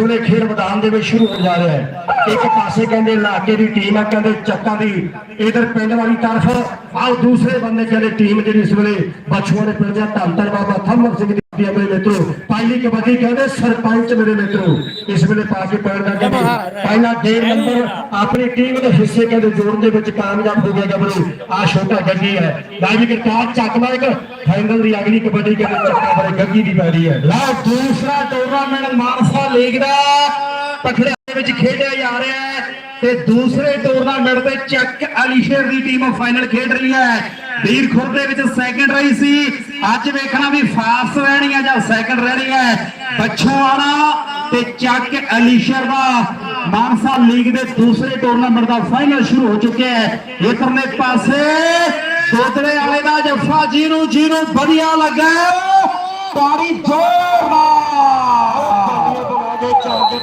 ਵੇਲੇ ਖੇਡ ਮੈਦਾਨ ਦੇ ਵਿੱਚ ਸ਼ੁਰੂ ਹੋ ਜਾ ਰਿਹਾ ਹੈ। ਇੱਕ ਪਾਸੇ ਕਹਿੰਦੇ ਇਲਾਕੇ ਦੀ ਟੀਮ ਆ, ਕਹਿੰਦੇ ਚੱਕਾਂ ਦੀ। ਇਧਰ ਪਿੰਡ ਵਾਲੀ ਤਰਫ, ਆਹ ਦੂਸਰੇ ਬੰਦੇ ਕਹਿੰਦੇ ਟੀਮ ਜਿਹੜੀ ਇਸ ਵੇਲੇ ਬਛੂਆਂ ਦੇ ਪਿੰਡ ਦਾ ਧੰਨ ਧੰਨ ਬਾਬਾ ਥੰਮਰ ਸਿੰਘ ਟੀਮ ਆ ਮੇਰੇ ਮਿੱਤਰੋ ਪਹਿਲੀ ਕਬੱਡੀ ਕਹਿੰਦੇ ਸਰਪੰਚ ਮੇਰੇ ਮਿੱਤਰੋ। ਇਸ ਵੇਲੇ ਪਾ ਕੇ ਪੈਣ ਦਾ ਕਹਿੰਦੇ ਪਹਿਲਾ ਡੇਢ ਨੰਬਰ ਆਪਣੀ ਟੀਮ ਦੇ ਹਿੱਸੇ ਕਹਿੰਦੇ ਜੋੜਨ ਦੇ ਵਿੱਚ ਕਾਮਯਾਬ ਹੋ ਗਿਆ ਗੱਭਰੂ ਆ ਛੋਟਾ ਗੱਗੀ ਹੈ। ਰਾਜੀ ਕਰਤਾਰ ਚੱਕਵਾ ਇੱਕ। ਫਾਈਨਲ ਦੀ ਅਗਲੀ ਕਬੱਡੀ ਕਹਿੰਦੇ ਚੱਕਾ ਬਰੇ ਗੱਗੀ ਦੀ ਪੈੜੀ ਹੈ। ਲਓ ਦੂਸਰਾ ਟੂਰਨਾਮੈਂਟ ਮਾਨਸਾ ਲੀਗ ਦਾ ਪਖੜੇ ਦੇ ਵਿੱਚ ਖੇਡਿਆ ਜਾ ਰਿਹਾ ਹੈ। ਤੇ ਦੂਸਰੇ ਟੂਰਨਾਮੈਂਟ ਤੇ ਚੱਕ ਅਲੀਸ਼ੇਰ ਦੀ ਟੀਮ ਫਾਈਨਲ ਖੇਡ ਰਹੀ ਹੈ। ਵੀਰ ਦੇ ਵਿੱਚ ਸੈਕਿੰਡ ਰਹੀ ਸੀ। ਅੱਜ ਵੇਖਣਾ ਵੀ ਫਾਸਟ ਰਹਿਣੀ ਹੈ ਜਾਂ ਸੈਕਿੰਡ ਰਹਿਣੀ ਹੈ ਬੱਛੋਆਣਾ ਤੇ ਚੱਕ ਅਲੀਸ਼ੇਰ ਦਾ ਮਾਨਸਾ ਲੀਗ ਦੇ ਦੂਸਰੇ ਟੂਰਨਾਮੈਂਟ ਦਾ ਫਾਈਨਲ ਸ਼ੁਰੂ ਹੋ ਚੁੱਕਿਆ ਹੈ। ਇਧਰਲੇ ਪਾਸੇ ਦੋਦੜੇ ਵਾਲੇ ਦਾ ਜੱਫਾ ਜਿਹਨੂੰ ਜਿਹਨੂੰ ਵਧੀਆ ਲੱਗਾ ਤਾੜੀ ਜ਼ੋਰਦਾਰ। ਚਾਹਦੇ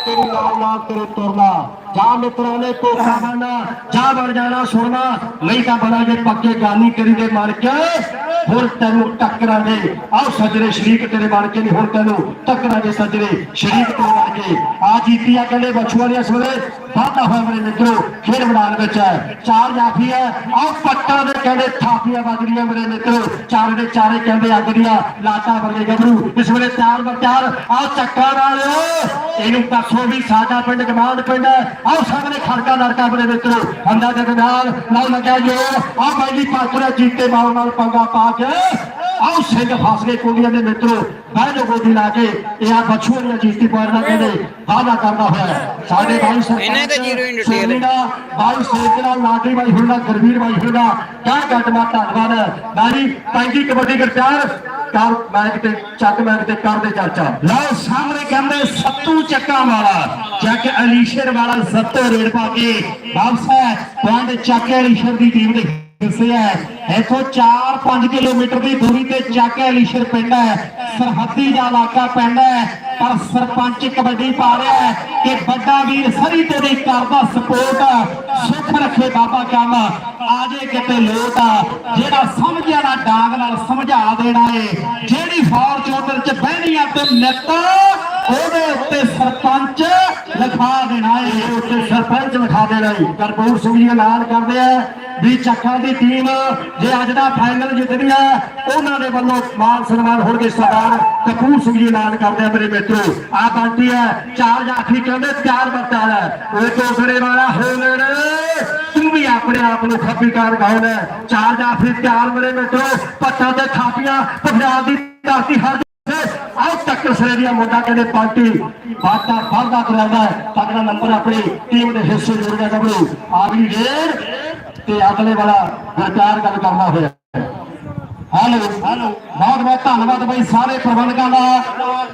ਤੇਰੀ ਨਾਲ ਨਾਲ ਤੇਰੇ ਤੁਰਨਾ। ਜਾ ਮਿੱਤਰਾਂ ਨੇ ਕੋਖਾ ਬਣਨਾ ਜਾ ਬਣ ਜਾਣਾ ਸੁਣਨਾ। ਨਹੀਂ ਤਾਂ ਬਣਾਂਗੇ ਪੱਕੇ ਗਾਨੀ ਕਰੀ ਦੇ ਮਰ ਕੇ ਹੁਣ ਤੈਨੂੰ ਟੱਕਰਾਂਗੇ ਆਓ ਸੱਜਰੇ, ਸ਼ਰੀਕ ਤੇਰੇ ਬਣ ਕੇ ਨਹੀਂ, ਹੁਣ ਤੈਨੂੰ ਟੱਕਰਾਂਗੇ ਸੱਜਰੇ, ਸ਼ਰੀਕ ਤੇਰੇ ਬਣ ਕੇ। ਆ ਜੀਤੀਆਂ ਕਹਿੰਦੇ ਬਛੂਆਂ ਦੇ ਇਸ ਵੇਲੇ ਵਾਧਾ ਹੋਇਆ ਮੇਰੇ ਮਿੱਤਰੋ, ਖੇਡ ਮੈਦਾਨ ਵਿੱਚ ਹੈ। ਚਾਰ ਜਾਫੀ ਹੈ। ਆਓ ਪੱਟਾਂ ਦੇ ਕਹਿੰਦੇ ਥਾਪੀਆਂ ਵੱਜ ਮੇਰੇ ਮਿੱਤਰੋ। ਚਾਰ ਦੇ ਚਾਰੇ ਕਹਿੰਦੇ ਅੱਗ ਦੀਆਂ ਲਾਟਾਂ ਵਰਗੇ ਗੱਭਰੂ। ਇਸ ਵੇਲੇ ਚਾਰ ਬਰ ਚਾਰ ਆਓ ਚੱਕਾ ਨਾਲ। ਇਹਨੂੰ ਦੱਸੋ ਵੀ ਸਾਡਾ ਪਿੰਡ ਕਮਾਂਡ ਪਿੰਡ ਹੈ। ਆਓ ਸਾਹਮਣੇ ਖੜਕਾ ਲੜਕਾ ਮੇਰੇ ਮਿੱਤਰੋ ਅੰਦਾ ਦੇ ਨਾਲ ਲਾਉ ਲੱਗਿਆ ਜੋ ਆਹ ਬਾਈ ਜੀ ਪਾਤਰਾ ਜੀਤੇ ਮਾਲ ਨਾਲ ਪੰਗਾ ਪਾ ਕੇ ਆਓ ਸਿੰਘ ਫਸ ਗਏ ਦੇ ਮਿੱਤਰੋ ਬਹਿ ਜੋ ਗੋਦੀ ਲਾ ਕੇ ਇਹ ਆ ਬਛੂਆਂ ਦੀਆਂ ਜੀਤੀ ਦਾ ਕਹਿੰਦੇ ਵਾਅਦਾ ਕਰਦਾ ਹੋਇਆ ਸਾਡੇ ਭਾਈ ਸਰਪੰਚ ਇਹਨੇ in detail ਹੈ। ਦਾ ਭਾਈ ਦਾ ਲਾਡੀ ਭਾਈ ਹੁਣਦਾ ਗੁਰਵੀਰ ਭਾਈ ਹੁਣਦਾ ਕਿਆ ਗੱਟਮਾ ਧੰਨਵਾਦ। ਹੈ ਬਾਜੀ ਪੈਂਦੀ ਕਬੱਡੀ ਪਿਆਰ ਕਰ ਮੈਚ ਤੇ ਚੱਕ ਮੈਚ ਤੇ ਕਰਦੇ ਚਰਚਾ। ਲਓ ਸਾਹਮਣੇ ਕਹਿੰਦੇ ਸੱਤੂ ਚੱਕਾਂ ਵਾਲਾ ਚੱਕ ਅਲੀਸ਼ਰ ਵਾਲਾ ਸੱਤੋ ਰੇਡ ਪਾ ਕੇ ਵਾਪਸ ਹੈ ਪੁਆਇੰਟ ਚੱਕ ਅਲੀਸ਼ਰ ਦੀ ਟੀਮ ਦੇ ਹਿੱਸੇ ਹੈ ਇਥੋਂ 4-5 ਕਿਲੋਮੀਟਰ ਦੀ ਦੂਰੀ ਤੇ ਚੱਕ ਅਲੀਸ਼ਰ ਪਿੰਡ ਹੈ। ਸਰਹੱਦੀ ਦਾ ਇਲਾਕਾ ਪਿੰਡ ਹੈ, ਪਰ ਸਰਪੰਚ ਕਬੱਡੀ ਪਾ ਰਿਹਾ ਹੈ ਕਿ ਵੱਡਾ ਵੀਰ ਸਰੀ ਤੇ ਦੀ ਕਰਦਾ ਸਪੋਰਟ ਸੁੱਖ ਰੱਖੇ ਬਾਬਾ ਕੰਮ। ਆਜੇ ਕਿਤੇ ਲੋਟ ਆ, ਜਿਹੜਾ ਸਮਝਿਆ ਨਾ ਡਾਂਗ ਨਾਲ ਸਮਝਾ ਦੇਣਾ ਏ, ਜਿਹੜੀ ਫੌਰਚੂਨਰ ਚ ਬਹਿਣੀ ਆ ਤੇ ਨਿੱਤ ਉਹਦੇ ਉੱਤੇ ਸਰਪੰਚ ਲਿਖਾ ਦੇਣਾ ਏ ਉੱਤੇ ਸਰਪੰਚ ਲਿਖਾ ਦੇਣਾ ਏ ਕਰਪੂਰ ਸਿੰਘ ਜੀ ਐਲਾਨ ਕਰਦੇ ਆ ਵੀ ਚੱਕਾਂ ਦੀ ਟੀਮ ਜੇ ਅੱਜ ਦਾ ਫਾਈਨਲ ਜਿੱਤਦੀ ਹੈ ਉਹਨਾਂ ਦੇ ਵੱਲੋਂ ਮਾਨ ਸਨਮਾਨ ਹੋਣਗੇ ਸਰਦਾਰ ਕਪੂਰ ਸਿੰਘ ਜੀ ਐਲਾਨ ਕਰਦੇ ਆ ਮੇਰੇ ਮਿੱਤਰੋ। ਆ ਬੰਦੀ ਹੈ ਚਾਰ ਜਾਫੀ ਕਹਿੰਦੇ ਚਾਰ ਬੱਚਾ ਹੈ ਉਹ ਕੋਸੜੇ ਵਾਲਾ ਹੋ ਲੈਣੇ ਤੂੰ ਵੀ ਆਪਣੇ ਆਪ ਨੂੰ ਖੱਬੀ ਕਾਰ ਗਾਉਣਾ ਚਾਰ ਜਾਫੀ ਚਾਰ ਮੇਰੇ ਮਿੱਤਰੋ, ਪੱਟਾਂ ਤੇ ਥਾਪੀਆਂ, ਪੰਜਾਬ ਦੀ ਧਰਤੀ ਹਰ ਆਹ ਟੱਕਰ ਸਰੇਰੀਆ ਮੁੰਡਾ ਕਹਿੰਦੇ ਪਾਰਟੀ ਵਾਦਾ ਵਾਦਾ ਕਰਾਉਂਦਾ ਹੈ। ਤਗੜਾ ਨੰਬਰ ਆਪਣੀ ਟੀਮ ਦੇ ਹਿੱਸੇ ਜੁੜ ਗੱਭਰੂ ਆਗਲੀ ਗੇਰ ਤੇ ਅਗਲੇ ਵਾਲਾ ਗੁਰਪਿਆਰ ਗੱਲ ਕਰਨਾ ਹੋਇਆ। ਹੈਲੋ ਬਹੁਤ ਬਹੁਤ ਧੰਨਵਾਦ ਬਾਈ ਸਾਰੇ ਪ੍ਰਬੰਧਕਾਂ ਦਾ।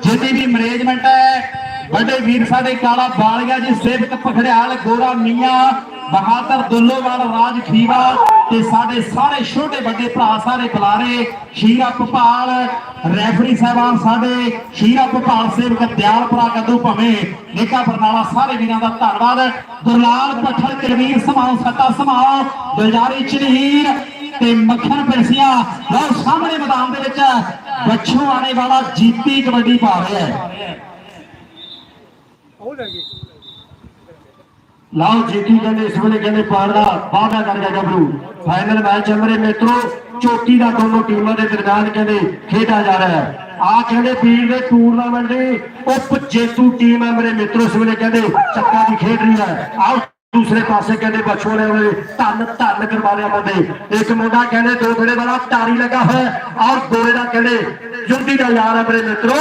ਜਿੰਨੀ ਵੀ ਮੈਨੇਜਮੈਂਟ ਹੈ, ਵੱਡੇ ਵੀਰ ਸਾਡੇ ਕਾਲਾ ਬਾਲੀਆ ਜੀ, ਸੇਵਕ ਪਖੜਿਆਲ, ਗੋਰਾ ਮੀਆਂ, ਬਹਾਦਰ ਦੁੱਲੋਵਾਲ, ਰਾਜ ਖੀਵਾ ਤੇ ਸਾਡੇ ਸਾਰੇ ਛੋਟੇ ਵੱਡੇ ਭਰਾ, ਸਾਰੇ ਬੁਲਾਰੇ, ਸ਼ੀਰਾ ਭੋਪਾਲ, ਰੈਫਰੀ ਸਾਹਿਬਾਨ ਸਾਡੇ, ਸ਼ੀਰਾ ਭੋਪਾਲ ਸੇਵਕ ਦਿਆਲਪੁਰਾ ਕਦੂ ਭਵੇਂ ਨਿਕਾ ਬਰਨਾਲਾ, ਸਾਰੇ ਵੀਰਾਂ ਦਾ ਧੰਨਵਾਦ। ਦੁਰਲਾਲ ਪੱਠਲ ਕਲਵੀਰ ਸਮਾਉ ਸੱਤਾ ਸਮਾਉ ਗੁਲਜਾਰੀ ਚਨੀਰ ਤੇ ਮੱਖਣ ਪਿਰਸੀਆਂ। ਲਓ, ਸਾਹਮਣੇ ਮੈਦਾਨ ਦੇ ਵਿੱਚ ਬੱਛੋ ਆਣੇ ਵਾਲਾ ਜੀਤੀ ਕਬੱਡੀ ਪਾ ਰਿਹਾ ਹੈ। ਲਾਓ ਜੀਤੀ ਕਹਿੰਦੇ ਇਸ ਵੇਲੇ ਕਹਿੰਦੇ ਪਾਣ ਦਾ ਵਾਅਦਾ ਕਰ ਗਿਆ ਗੱਭਰੂ ਫਾਈਨਲ ਮੈਚ ਮੇਰੇ ਮਿੱਤਰੋ ਚੋਟੀ ਦਾ ਦੋਨੋਂ ਟੀਮਾਂ ਦੇ ਦਰਮਿਆਨ ਕਹਿੰਦੇ ਖੇਡਿਆ ਜਾ ਰਿਹਾ ਹੈ। ਆ ਕਹਿੰਦੇ ਵੀਰ ਦੇ ਟੂਰਨਾਮੈਂਟ ਦੀ ਉਪ ਜੇਤੂ ਟੀਮ ਹੈ ਮੇਰੇ ਮਿੱਤਰੋ, ਇਸ ਵੇਲੇ ਕਹਿੰਦੇ ਚੱਕਾ ਦੀ ਖੇਡ ਰਹੀ ਹੈ। ਆਓ ਦੂਸਰੇ ਪਾਸੇ ਕਹਿੰਦੇ ਬਛੋਲੇ ਵਾਲੇ ਧੰਨ ਧੰਨ ਕਰਵਾ ਲਿਆ ਬੰਦੇ ਇੱਕ ਮੁੰਡਾ ਕਹਿੰਦੇ ਦੋ ਥੜੇ ਵਾਲਾ, ਤਾਰੀ ਲੱਗਾ ਹੋਇਆ। ਔਰ ਗੋਰੇ ਦਾ ਕਹਿੰਦੇ ਜੁੰਦੀ ਦਾ ਯਾਰ ਹੈ ਮੇਰੇ ਮਿੱਤਰੋ।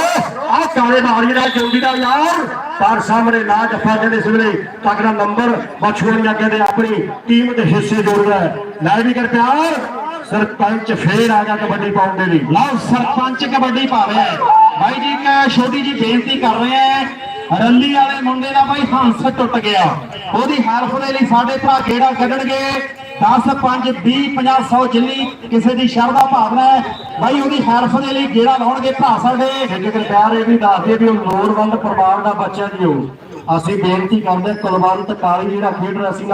ਆਹ ਕਾਲੇ ਬਾਹਰੀ ਦਾ ਜੁੰਦੀ ਦਾ ਯਾਰ। ਪਰ ਸਾਹਮਣੇ ਨਾ ਜੱਫਾ ਕਹਿੰਦੇ ਇਸ ਵੇਲੇ। ਨੰਬਰ ਬਛੋਲੀਆਂ ਕਹਿੰਦੇ ਆਪਣੀ ਟੀਮ ਦੇ ਹਿੱਸੇ ਜੋੜਦਾ ਰਿਹਾ ਲੈ ਵੀ ਕਰ ਪਿਆਰ। ਸਰਪੰਚ ਫੇਰ ਆ ਗਿਆ ਕਬੱਡੀ ਪਾਉਣ ਦੇ ਲਈ। ਲਓ, ਸਰਪੰਚ ਕਬੱਡੀ ਪਾ ਰਿਹਾ ਹੈ। ਬਾਈ ਜੀ ਇੱਕ ਛੋਟੀ ਜੀ ਬੇਨਤੀ ਕਰ ਰਿਹਾ ਹੈ। ਰੱਲੀ ਵਾਲੇ ਮੁੰਡੇ ਦਾ ਬਾਈ ਹੰਸ ਟੁੱਟ ਗਿਆ। ਉਹਦੀ ਹੈਲਪ ਦੇ ਲਈ ਸਾਡੇ ਭਰਾ ਗੇੜਾ ਕੱਢਣਗੇ? 10 5 20 50 100 ਜਿੰਨੀ ਕਿਸੇ ਦੀ ਸ਼ਰਧਾ ਭਾਵਨਾ ਹੈ ਬਾਈ ਉਹਦੀ ਹੈਲਪ ਦੇ ਲਈ ਗੇੜਾ ਲਾਉਣਗੇ ਭਰਾ ਸਾਡੇ। ਜੇਕਰ ਪਿਆਰ ਇਹ ਵੀ ਦੱਸਦੇ ਵੀ ਉਹ ਲੋੜਵੰਦ ਪਰਿਵਾਰ ਦਾ ਬੱਚਾ ਜੀ ਉਹ। ਅਸੀਂ ਬੇਨਤੀ ਕਰਦੇ ਹਾਂ, ਕੁਲਵੰਤ ਕਾਲੀ ਜਿਹੜਾ ਖੇਡ ਰਿਹਾ ਸੀ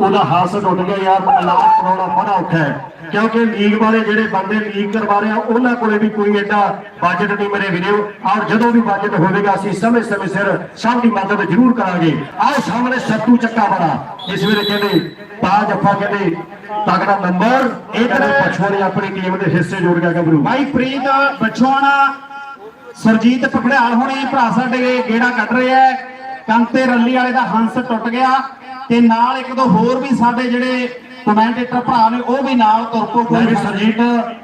ਉਹਦਾ ਹਾਸਲ ਉੱਡ ਗਿਆ ਯਾਰ ਇਲਾਜ ਕਰਾਉਣਾ ਬੜਾ ਔਖਾ ਹੈ। ਕਿਉਂਕਿ ਲੀਗ ਵਾਲੇ ਜਿਹੜੇ ਬੰਦੇ ਲੀਗ ਕਰਵਾ ਰਹੇ ਆ, ਉਹਨਾਂ ਕੋਲੇ ਵੀ ਕੋਈ ਐਡਾ ਬਜਟ ਨਹੀਂ ਮੇਰੇ ਵੀਰੋ। ਔਰ ਜਦੋਂ ਵੀ ਬਜਟ ਹੋਵੇਗਾ, ਅਸੀਂ ਸਮੇਂ ਸਮੇਂ ਸਿਰ ਸਭ ਦੀ ਮਦਦ ਜ਼ਰੂਰ ਕਰਾਂਗੇ। ਆਓ ਸਾਹਮਣੇ ਸੱਤੂ ਚੱਕਾ ਵਾਲਾ। ਇਸ ਵੇਲੇ ਕਹਿੰਦੇ ਤਾਜ ਅੱਫਾ ਕਹਿੰਦੇ ਤਗੜਾ ਨੰਬਰ ਇਹ ਕਹਿੰਦੇ ਪਛੋਂ ਆਪਣੀ ਟੀਮ ਦੇ ਹਿੱਸੇ ਜੋੜ ਗਿਆ ਗੱਭਰੂ। ਭਾਈ ਪ੍ਰੀਤ ਬਛਵਾਣਾ ਸਰਜੀਤ ਪਖੜਿਆਲ ਹੋਣੀ, ਭਰਾ ਸਾਡੇ, ਗੇੜਾ ਕੱਢ ਰਿਹਾ ਹੈ। ਕੰਤੇ ਰੱਲੀ ਵਾਲੇ ਦਾ ਹੰਸ ਟੁੱਟ ਗਿਆ ਤੇ ਨਾਲ ਇੱਕ ਦੋ ਹੋਰ ਵੀ ਸਾਡੇ ਜਿਹੜੇ ਕਮੈਂਟੇਟਰ ਭਰਾ ਨੇ ਉਹ ਵੀ ਨਾਲ ਤੁਰ ਪੋ ਮੈਂ ਵੀ ਸਰਜੀਤ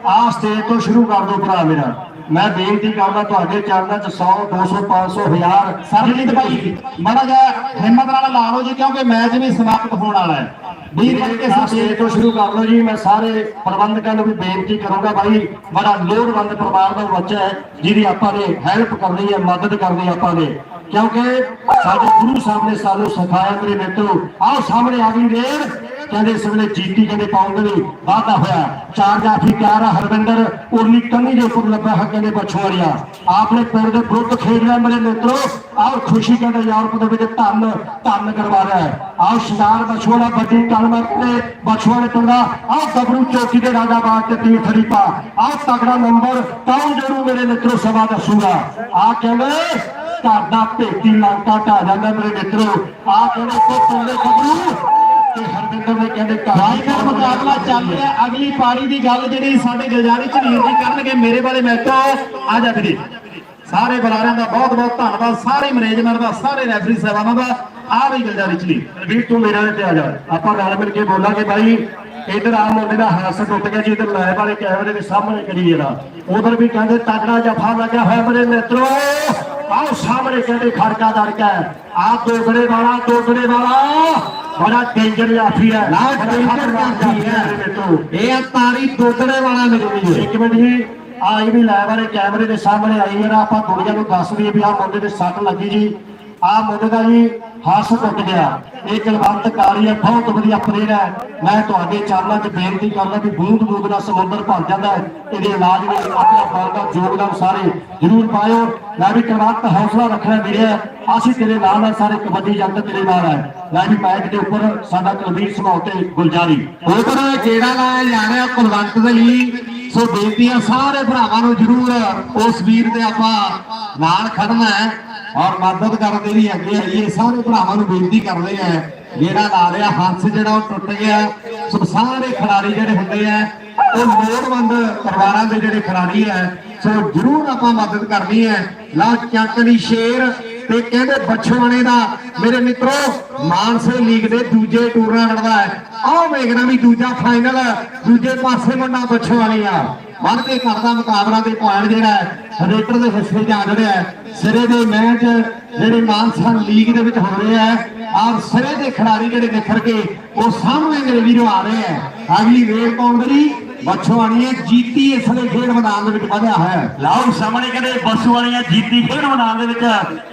ਆਹ ਸਟੇਜ ਤੋਂ ਸ਼ੁਰੂ ਕਰ ਦੋ ਭਰਾ ਮੇਰਾ। ਮੈਂ ਬੇਨਤੀ ਕਰਦਾ ਤੁਹਾਡੇ ਚਰਨਾਂ 'ਚ 100 200 500 1000 ਸਰਜੀਤ ਭਾਈ ਮਾੜਾ ਜਿਹਾ ਹਿੰਮਤ ਨਾਲ ਲਾ ਲਓ ਜੀ ਕਿਉਂਕਿ ਮੈਚ ਵੀ ਸਮਾਪਤ ਹੋਣ ਵਾਲਾ ਹੈ। 20 ਮਿੰਟ ਕੇ ਸਟੇਜ ਤੋਂ ਸ਼ੁਰੂ ਕਰ ਲਓ ਜੀ ਮੈਂ ਸਾਰੇ ਪ੍ਰਬੰਧਕਾਂ ਨੂੰ ਵੀ ਬੇਨਤੀ ਕਰੂੰਗਾ ਭਾਈ ਬੜਾ ਲੋੜਵੰਦ ਪਰਿਵਾਰ ਦਾ ਬੱਚਾ ਹੈ ਜਿਹਦੀ ਆਪਾਂ ਨੇ ਹੈਲਪ ਕਰਨੀ ਹੈ ਮਦਦ ਕਰਨੀ ਆਪਾਂ ਨੇ। ਕਿਉਂਕਿ ਸਾਡੇ ਗੁਰੂ ਸਾਹਿਬ ਨੇ ਸਾਨੂੰ ਸਿਖਾਇਆ ਮੇਰੇ ਮਿੱਤਰੋ ਆਓ ਸਾਹਮਣੇ ਆ ਗਈ ਰੇਡ ਕਹਿੰਦੇ ਇਸ ਵੇਲੇ ਜੀਤੀ ਕਹਿੰਦੇ ਪਾਉਣ ਦੇ ਲਈ ਵਾਅਦਾ ਹੋਇਆ। ਚਾਰ ਜਾਫੀ ਤਿਆਰ ਆ ਹਰਵਿੰਦਰ, ਉਰਲੀ ਕੰਨੀ ਦੇ ਉੱਪਰ ਲੱਗਾ ਹੈ ਕਹਿੰਦੇ ਬਛੋੜਿਆ ਆਪਣੇ ਪਿੰਡ ਦੇ ਵਿਰੁੱਧ ਖੇਡ ਰਿਹਾ ਮੇਰੇ ਮਿੱਤਰੋ। ਆਓ ਖੁਸ਼ੀ ਕਹਿੰਦੇ ਯੂਰਪ ਦੇ ਵਿੱਚ ਧੰਨ ਧੰਨ ਕਰਵਾ ਰਿਹਾ ਹੈ। ਆਓ ਸ਼ਿਕਾਰ ਬਛੋੜਾ, ਵੱਡੀ ਕਲਮਰ ਤੇ ਬਛੋੜੇ ਪਿੰਡਾ ਆਓ ਗੱਭਰੂ ਚੌਕੀ ਦੇ ਰਾਜਾ ਬਾਗ ਤੇ ਤੀਰ ਖਰੀਪਾ ਆਓ ਤਗੜਾ ਨੰਬਰ ਕੌਣ ਜਰੂ ਮੇਰੇ ਮਿੱਤਰੋ ਸਭਾ ਦੱਸੂਗਾ। ਆਹ ਕਹਿੰਦੇ, ਘਰ ਦਾ ਭੇਤੀ ਲੰਕਾ ਢਾ ਜਾਂਦਾ ਮੇਰੇ ਮਿੱਤਰੋ। ਆ ਕਹਿੰਦੇ ਕੋ ਪਿੰਡੇ ਗੱਭਰੂ ਤੇ ਹਰਵਿੰਦਰ ਕਹਿੰਦੇ ਭਾਈ ਦਾ ਮੁਕਾਬਲਾ ਚੱਲ ਰਿਹਾ। ਅਗਲੀ ਪਾਰੀ ਦੀ ਗੱਲ ਜਿਹੜੀ ਸਾਡੇ ਗੁਲਜ਼ਾਰੀ ਝਨੀਰ ਜੀ ਕਰਨਗੇ, ਮੇਰੇ ਵਾਲੇ ਮੈਚ ਆ ਜਾ ਵੀਰੇ। ਸਾਰੇ ਬੁਲਾਰਿਆਂ ਦਾ ਬਹੁਤ ਬਹੁਤ ਧੰਨਵਾਦ। ਸਾਰੇ ਮੈਨੇਜਮੈਂਟ ਦਾ, ਸਾਰੇ ਰੈਫਰੀ ਸਾਹਿਬਾਨਾਂ ਦਾ। ਆ ਵੀ ਗੁਲਜ਼ਾਰੀ ਝਨੀਰ ਵੀਰ, ਤੂੰ ਮੇਰੇ ਤੇ ਆ ਜਾ। ਆਪਾਂ ਰਲ ਮਿਲ ਕੇ ਬੋਲਾਂਗੇ ਬਾਈ। ਇਧਰ ਆ ਮੁੰਡੇ ਦਾ ਹਾਸਾ ਟੁੱਟ ਗਿਆ ਜੀ, ਇਧਰ ਲਾਈਵ ਵਾਲੇ ਕੈਮਰੇ ਦੇ ਸਾਹਮਣੇ ਕਰੀ ਜਿਹੜਾ ਉਧਰ ਵੀ ਕਹਿੰਦੇ ਤਗੜਾ ਜਫਾ ਲੱਗਿਆ ਹੋਇਆ ਮੇਰੇ ਮਿੱਤਰੋ। ਆਓ ਸਾਹਮਣੇ ਕਹਿੰਦੇ ਖੜਕਾ ਦੜਕਾ ਆ ਦੋਗੜੇ ਵਾਲਾ ਦੋਗੜੇ ਵਾਲਾ ਬੜਾ ਡੇਂਜਰ ਜਾਫੀ ਹੈ। ਨਾ ਡੇਂਜਰ ਜਾਫੀ ਹੈ। ਇਹ ਆ ਤਾਰੀ ਦੋਦੜੇ ਵਾਲਾ ਨਿਕਲੀ ਹੈ। ਇੱਕ ਮਿੰਟ ਜੀ ਆਈ ਵੀ ਲਾਈਵ ਵਾਲੇ ਕੈਮਰੇ ਦੇ ਸਾਹਮਣੇ ਆਈ ਹੈ ਆਪਾਂ ਦੁਨੀਆ ਨੂੰ ਦੱਸ ਦਈਏ ਵੀ ਆ ਮੁੰਡੇ ਦੇ ਸੱਟ ਲੱਗੀ ਜੀ। ਆ ਮੁੰਡੇ ਦਾ ਜੀ ਹੱਸ ਟੁੱਟ ਗਿਆ। ਇਹ ਕਲਵੰਤ ਕਾਰੀ ਹੈ ਬਹੁਤ ਵਧੀਆ ਪਲੇਅਰ ਹੈ ਮੈਂ ਤੁਹਾਡੇ ਚਰਨਾਂ 'ਚ ਬੇਨਤੀ ਕਰਦਾ ਵੀ ਬੂੰਦ ਬੂੰਦ ਨਾਲ ਸਮੁੰਦਰ ਭਰ ਜਾਂਦਾ ਹੈ। ਇਹਦੇ ਇਲਾਜ ਲਈ ਆਪਣਾ ਬਣਦਾ ਯੋਗਦਾਨ ਸਾਰੇ ਜ਼ਰੂਰ ਪਾਇਓ। ਮੈਂ ਵੀ ਕਲਵੰਤ ਹੌਸਲਾ ਰੱਖਣਾ ਵੀਰੇ ਅਸੀਂ ਤੇਰੇ ਨਾਲ ਹਾਂ ਸਾਰੇ ਕਬੱਡੀ ਜਗਤ ਤੇਰੇ ਨਾਲ ਹੈ ਮੈਂ ਵੀ ਮੈਚ ਦੇ ਉੱਪਰ ਸਾਡਾ ਕੁਲਵੀਰ ਸਮੌਤੇ ਗੁਲਜਾਰੀ। ਉਧਰ ਜਿਹੜਾ ਲਾਇਆ ਜਾ ਰਿਹਾ ਕੁਲਵੰਤ ਦੇ ਲਈ? ਸੋ ਬੇਨਤੀਆਂ ਸਾਰੇ ਭਰਾਵਾਂ ਨੂੰ ਜਰੂਰ, ਉਸ ਵੀਰ ਦੇ ਆਪਾਂ ਨਾਲ ਖੜਨਾ ਹੈ। ਔਰ ਮਦਦ ਕਰਨ ਦੇ ਲਈ ਅੱਗੇ ਆਈਏ ਸਾਰੇ ਭਰਾਵਾਂ ਨੂੰ ਬੇਨਤੀ ਕਰਦੇ ਆ, ਜਿਹੜਾ ਲਾ ਰਿਹਾ ਹੰਸ ਜਿਹੜਾ ਉਹ ਟੁੱਟ ਗਿਆ। ਸੋ ਸਾਰੇ ਖਿਡਾਰੀ ਜਿਹੜੇ ਹੁੰਦੇ ਆ, ਉਹ ਲੋੜਵੰਦ ਪਰਿਵਾਰਾਂ ਦੇ ਜਿਹੜੇ ਖਿਡਾਰੀ ਆ, ਸੋ ਜਰੂਰ ਆਪਾਂ ਮਦਦ ਕਰਨੀ ਹੈ ਲਓ ਚੱਕਲੀ ਸ਼ੇਰ ਤੇ ਕਹਿੰਦੇ ਬਛਵਾਣੇ ਦਾ। ਮੇਰੇ ਮਿੱਤਰੋ, ਮਾਨਸੇ ਲੀਗ ਦੇ ਦੂਜੇ ਟੂਰਨਾਮੈਂਟ ਦਾ ਹੈ। ਆਹ ਵੇਖਣਾ ਵੀ ਦੂਜਾ ਫਾਈਨਲ ਦੂਜੇ ਪਾਸੇ ਮੁੰਡਾ ਬਛਵਾਣੀ ਆ। ਵੱਧ ਕੇ ਕਰਦਾ ਮੁਕਾਬਲਾ ਦੇ ਪੁਆਇੰਟ ਜਿਹੜਾ ਹੈ। ਰੇਟਰ ਦੇ ਹਿੱਸੇ ਜਾ ਰਿਹਾ ਸਿਰੇ ਦੇ ਮੈਚ ਜਿਹੜੇ ਮਾਨਸਾ ਲੀਗ ਦੇ ਵਿੱਚ ਹੋ ਰਹੇ ਆ ਔਰ ਸਿਰੇ ਦੇ ਖਿਡਾਰੀ ਜਿਹੜੇ ਨਿਖਰ ਕੇ ਉਹ ਸਾਹਮਣੇ ਮੇਰੇ ਵੀਰੋ ਆ ਰਹੇ ਆ। ਅਗਲੀ ਰੇਡ ਪਾਉਣ ਦੇ ਲਈ ਜੀਤੀ ਇਸ ਲਈ ਖੇਡ ਮੈਦਾਨ ਦੇ ਵਿੱਚ ਵਧਿਆ ਹੋਇਆ ਹੈ। ਲਾਓ ਸਾਹਮਣੇ ਕਹਿੰਦੇ ਬੱਸੂ ਵਾਲੀਆਂ ਜੀਤੀ ਖੇਡ ਮੈਦਾਨ ਦੇ ਵਿੱਚ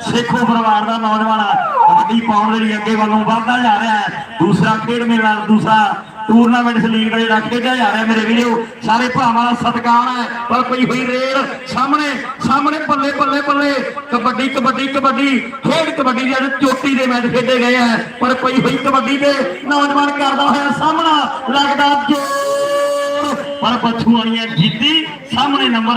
ਸੇਖੋ ਪਰਿਵਾਰ ਦਾ ਨੌਜਵਾਨ ਕਬੱਡੀ ਪਾਉਣ ਦੇ ਲਈ ਅੱਗੇ ਵੱਲੋਂ ਵਧਦਾ ਜਾ ਰਿਹਾ ਹੈ। ਦੂਸਰਾ ਖੇਡ ਮੇਲਾ ਦੂਸਰਾ ਟੂਰਨਾਮੈਂਟ ਇਸ ਲੀਗ ਦਾ ਜਿਹੜਾ ਖੇਡਿਆ ਜਾ ਰਿਹਾ ਮੇਰੇ ਵੀਰੋ। ਸਾਰੇ ਭਰਾਵਾਂ ਦਾ ਸਤਿਕਾਰ ਹੈ, ਪਰ ਪਈ ਹੋਈ ਰੇਡ ਸਾਹਮਣੇ ਸਾਹਮਣੇ ਪੱਲੇ ਪੱਲੇ ਪੱਲੇ। ਕਬੱਡੀ ਕਬੱਡੀ ਕਬੱਡੀ। ਖੇਡ ਕਬੱਡੀ ਦੇ ਅੱਜ ਚੋਟੀ ਦੇ ਮੈਚ ਖੇਡੇ ਗਏ ਆ ਪਰ ਪਈ ਹੋਈ ਕਬੱਡੀ ਦੇ ਨੌਜਵਾਨ ਕਰਦਾ ਹੋਇਆ ਸਾਹਮਣਾ। ਲੱਗਦਾ ਜੋ ਪਰ ਪੱਛੂ ਵਾਲੀਆਂ ਜੀਤੀ ਸਾਹਮਣੇ ਨੰਬਰ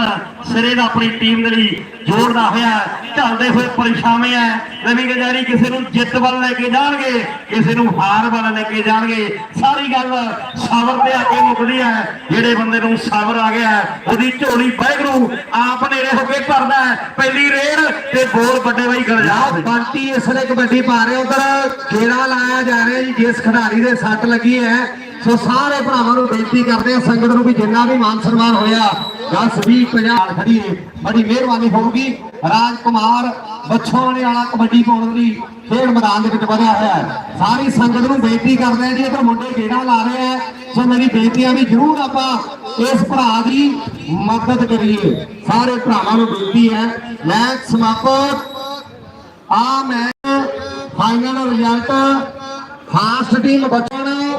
ਸਿਰੇ ਦਾ ਆਪਣੀ ਟੀਮ ਦੇ ਲਈ ਜੋੜਦਾ ਹੋਇਆ ਢਲਦੇ ਹੋਏ ਪਰੇਸ਼ਾਵੇਂ ਆ ਨਵੀਂ ਗਜਾਰੀ ਕਿਸੇ ਨੂੰ ਜਿੱਤ ਵੱਲ ਲੈ ਕੇ ਜਾਣਗੇ ਕਿਸੇ ਨੂੰ ਹਾਰ ਵੱਲ ਲੈ ਕੇ ਜਾਣਗੇ। ਸਾਰੀ ਗੱਲ ਸਬਰ ਤੇ ਆ ਕੇ ਮੁੱਕਦੀ ਹੈ। ਜਿਹੜੇ ਬੰਦੇ ਨੂੰ ਸਬਰ ਆ ਗਿਆ ਉਹਦੀ ਝੋਲੀ ਵਾਹਿਗੁਰੂ ਆਪ ਨੇੜੇ ਹੋ ਕੇ ਭਰਦਾ ਪਹਿਲੀ ਰੇਡ ਤੇ ਬੋਲ ਵੱਡੇ ਬਾਈ ਗਲਜਾਰ ਬੰਟੀ ਇਸ ਵੇਲੇ ਕਬੱਡੀ ਪਾ ਰਹੇ ਉਧਰ ਖੇੜਾ ਲਾਇਆ ਜਾ ਰਿਹਾ ਜੀ ਜਿਸ ਖਿਡਾਰੀ ਦੇ ਸੱਟ ਲੱਗੀ ਹੈ। ਸੋ ਸਾਰੇ ਭਰਾਵਾਂ ਨੂੰ ਬੇਨਤੀ ਕਰਦੇ ਆ ਸੰਗਤ ਨੂੰ ਵੀ ਜਿੰਨਾ ਵੀ ਮਾਨ ਸਨਮਾਨ ਹੋਇਆ 10 20 50 ਨਾਲ ਬੜੀ ਮਿਹਰਬਾਨੀ ਹੋਊਗੀ। ਰਾਜਕੁਮਾਰ ਬੱਛੋਆਣੇ ਵਾਲਾ ਕਬੱਡੀ ਪਾਉਣ ਲਈ ਖੇਡ ਮੈਦਾਨ ਦੇ ਵਿੱਚ ਵਧਿਆ ਹੋਇਆ ਹੈ। ਸਾਰੀ ਸੰਗਤ ਨੂੰ ਬੇਨਤੀ ਕਰਦੇ ਆ ਜੀ, ਇਧਰ ਮੁੰਡੇ ਗੇੜਾ ਲਾ ਰਹੇ ਆ ਸੋ ਮੇਰੀ ਬੇਨਤੀ ਆ ਵੀ ਜਰੂਰ ਆਪਾਂ ਇਸ ਭਰਾ ਦੀ ਮਦਦ ਕਰੀਏ। ਸਾਰੇ ਭਰਾਵਾਂ ਨੂੰ ਬੇਨਤੀ ਹੈ, ਮੈਚ ਸਮਾਪਤ। ਆ match final result fast team ਬਚਣਾ।